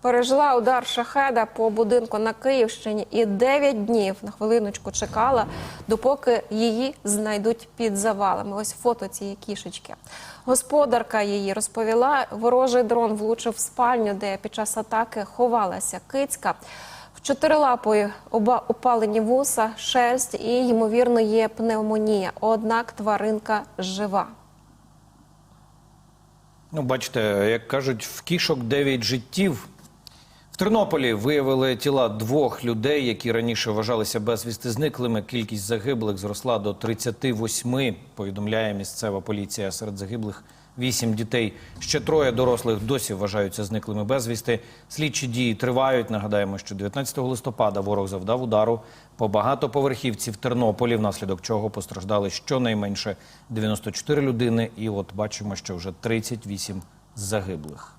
Пережила удар шахеда по будинку на Київщині і 9 днів на хвилиночку чекала, допоки її знайдуть під завалами. Ось фото цієї кішечки. Господарка її розповіла, ворожий дрон влучив в спальню, де під час атаки ховалася кицька. В чотирилапої оба опалені вуса, шерсть і, ймовірно, є пневмонія. Однак тваринка жива. Ну, бачите, як кажуть, в кішок 9 життів. Тернополі виявили тіла двох людей, які раніше вважалися безвісти зниклими. Кількість загиблих зросла до 38, повідомляє місцева поліція. Серед загиблих 8 дітей. Ще троє дорослих досі вважаються зниклими безвісти. Слідчі дії тривають. Нагадаємо, що 19 листопада ворог завдав удару по багатоповерхівці в Тернополі, внаслідок чого постраждали щонайменше 94 людини. І от бачимо, що вже 38 загиблих.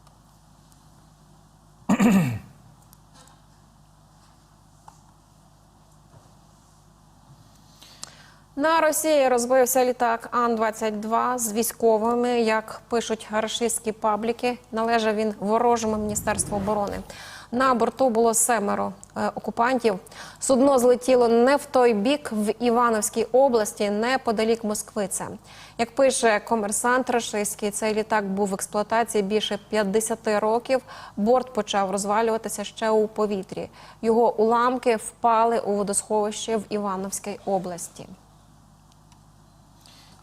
На Росії розбився літак Ан-22 з військовими. Як пишуть рашистські пабліки, належав він ворожому міністерству оборони. На борту було семеро е, окупантів. Судно злетіло не в той бік в Івановській області, неподалік Москвиця. Як пише комерсант рашистський, цей літак був в експлуатації більше 50 років. Борт почав розвалюватися ще у повітрі. Його уламки впали у водосховище в Івановській області.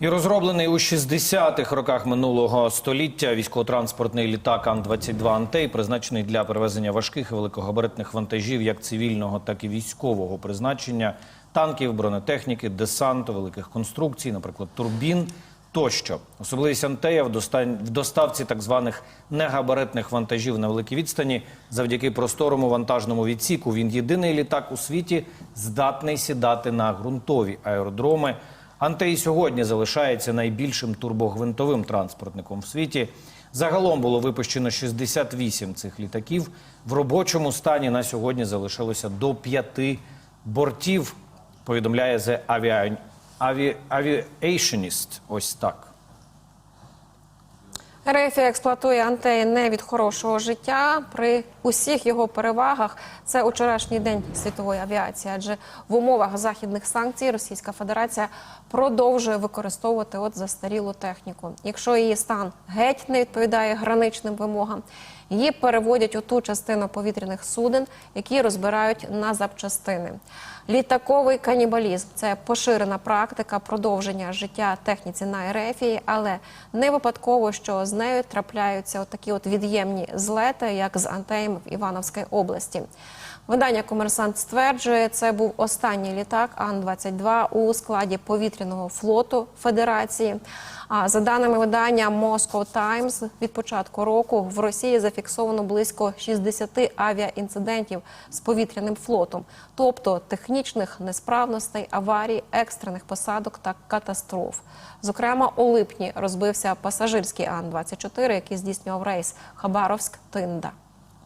І розроблений у 60-х роках минулого століття військово-транспортний літак Ан-22 «Антей» призначений для перевезення важких і великогабаритних вантажів як цивільного, так і військового призначення, танків, бронетехніки, десанту, великих конструкцій, наприклад, турбін тощо. Особливість «Антея» в доставці так званих негабаритних вантажів на великій відстані завдяки просторому вантажному відсіку. Він єдиний літак у світі здатний сідати на ґрунтові аеродроми. Антей сьогодні залишається найбільшим турбогвинтовим транспортником в світі. Загалом було випущено 68 цих літаків. В робочому стані на сьогодні залишилося до п'яти бортів. Повідомляє The Avia... Aviationist. Ось так. РФ експлуатує антеї не від хорошого життя. При усіх його перевагах це учорашній день світової авіації, адже в умовах західних санкцій Російська Федерація продовжує використовувати от застарілу техніку. Якщо її стан геть не відповідає граничним вимогам, її переводять у ту частину повітряних суден, які розбирають на запчастини. Літаковий канібалізм це поширена практика продовження життя техніці на Ерефії, але не випадково, що з нею трапляються такі от від'ємні злети, як з антеєм в Івановській області. Видання Комерсант стверджує, це був останній літак Ан-22 у складі повітряного флоту Федерації. А за даними видання Moscow Times, від початку року в Росії зафіксовано близько 60 авіаінцидентів з повітряним флотом, тобто технічних несправностей, аварій, екстрених посадок та катастроф. Зокрема, у липні розбився пасажирський Ан-24, який здійснював рейс Хабаровськ-Тинда.